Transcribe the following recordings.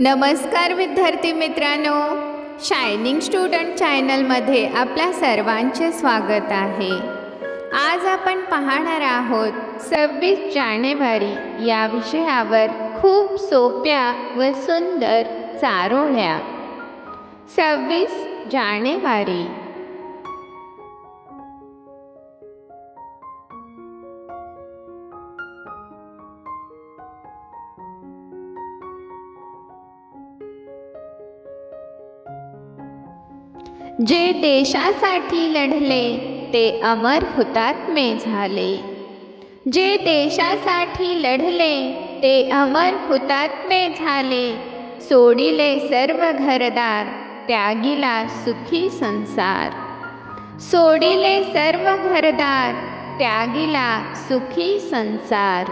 नमस्कार विद्यार्थी मित्रांनो. शायनिंग स्टुडंट चॅनलमध्ये आपल्या सर्वांचे स्वागत आहे. आज आपण पाहणार आहोत सव्वीस जानेवारी या विषयावर खूप सोप्या व सुंदर चारोळ्या. सव्वीस जानेवारी जे देशासाठी लढले ते अमर हुतात्मे झाले. जे देशासाठी लढले ते अमर हुतात्मे झाले. सोडिले सर्व घरदार त्यागिला सुखी संसार. सोडिले सर्व घरदार त्यागिला सुखी संसार.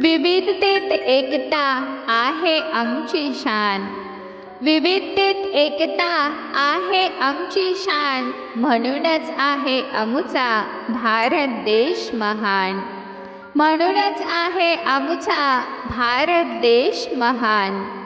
विविधतेत एकता आहे आमची शान. विविधतेत एकता आहे आमची शान. म्हणूनच आहे आमचा भारत देश महान. म्हणूनच आहे आमचा भारत देश महान.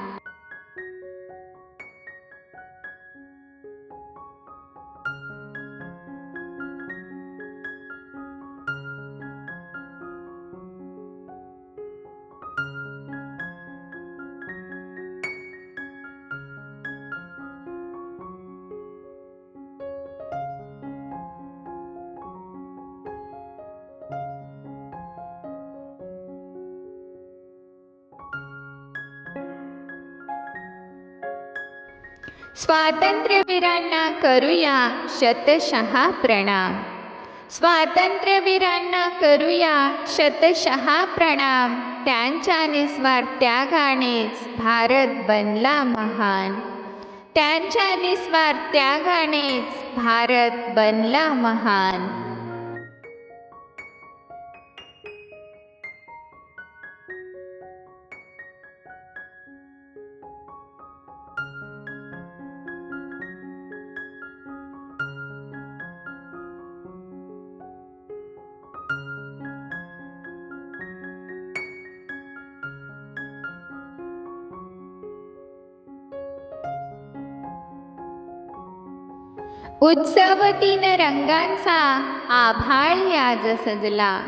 स्वातंत्र्यवीरांना करूया शतशः प्रणाम. स्वातंत्र्यवीरांना करूया शतशः प्रणाम. त्यांच्या निस्वार्थ त्यागानेच भारत बनला महान. त्यांच्या निस्वार्थ त्यागानेच भारत बनला महान. उत्सव तीन रंगांचा आभाळ याज सजला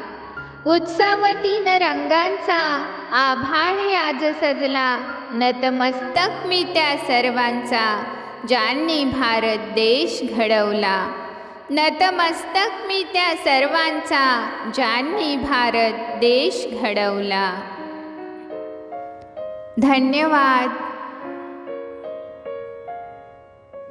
उत्सव तीन रंगांचा आभाळ याज सजला नतमस्तक मी त्या सर्वांचा ज्यांनी भारत देश घडवला. नतमस्तक मी त्या सर्वांचा ज्यांनी भारत देश घडवला. धन्यवाद.